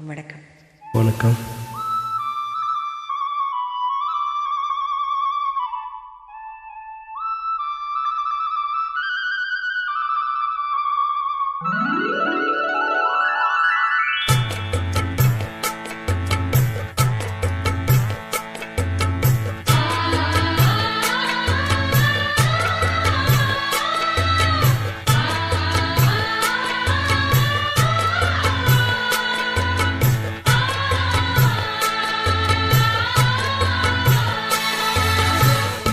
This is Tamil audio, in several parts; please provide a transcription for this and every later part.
வணக்கம். வணக்கம்.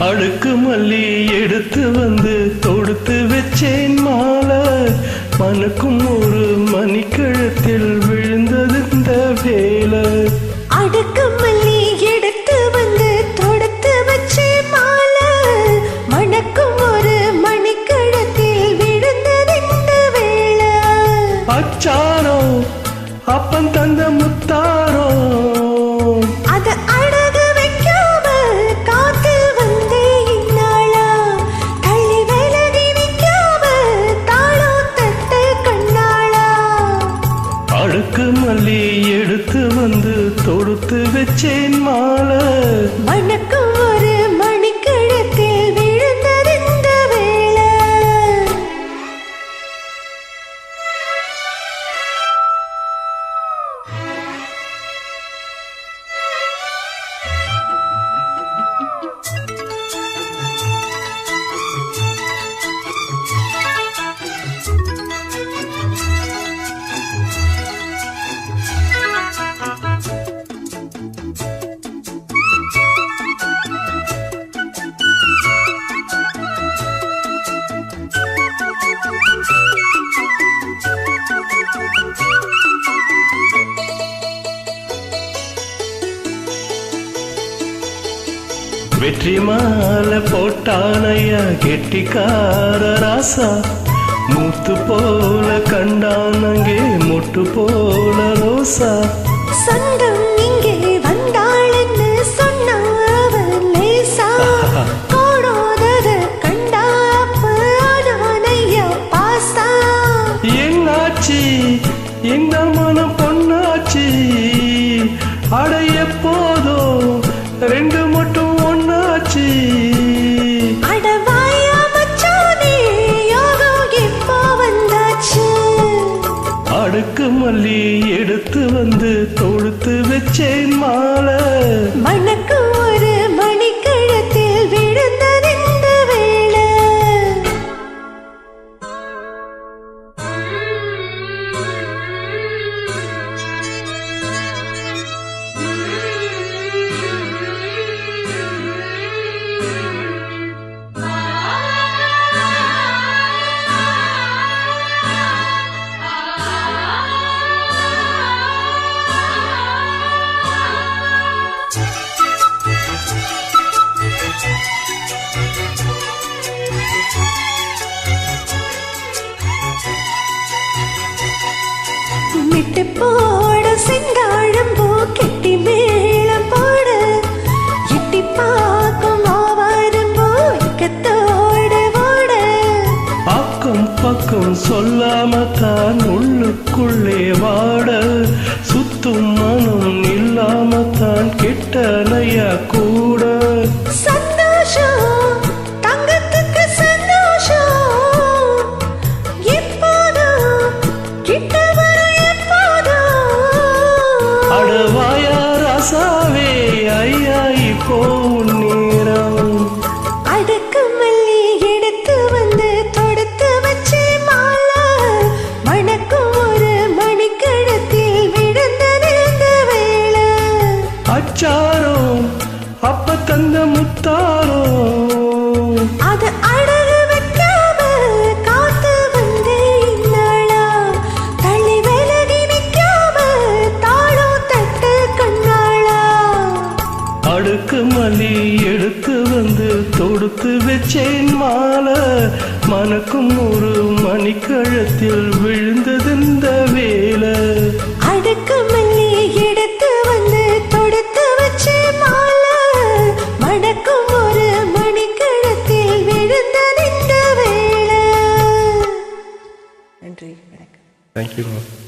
அடுக்கு மல்லி எடுத்து வந்து தொடுத்து வச்சேன் மாலை மனுக்கும் ஒரு மணிக்கழுத்தில் விழுந்தது இந்த வேலை அடுக்கு மல்லி எடுத்து வந்து தொடுத்து வச்சு மாலை மணக்கும் ஒரு மணிக்கழத்தில் விழுந்தது இந்த வேளை அச்சாரோ அப்பன் தந்த முத்தாரோ அள்ளி எடுத்து வந்து தொடுத்து வச்சேன் மாலை வணக்கம். வெற்றி மாலை போட்டானையா கெட்டிக்கார ராசா? மூத்து போல கண்டானங்கே மொட்டு போல ரோசா? சொந்தம் இங்கே வந்தாள்னு சொன்னா அவன் லேசா? கோடாதத கண்டா அப்ப ஆனானையா பாசா? என்னாச்சு? இந்த மனம் பொண்ணாச்சு அட எப்போதோ போட செங்காழம் பூ கெட்டி மேளம் போட எட்டி பார்க்கும் ஆவாரம் பூ இக்கத்தோட ஓட. அக்கம் பக்கம் சொல்லாம தான் உள்ளுக்குள்ளே வாட சுத்தும் 的歌。தந்த முத்தாரோ அது அழகு வைக்காம காத்து வந்து இந்நாளா தள்ளி விலகி நிற்காம தாளம் தட்டு கண்ணாளா? அடுக்கு மல்லி எடுத்து வந்து தொடுத்து வச்சேன் மாலை. மனக்கும் ஒரு மணிக்கழத்தில் You know.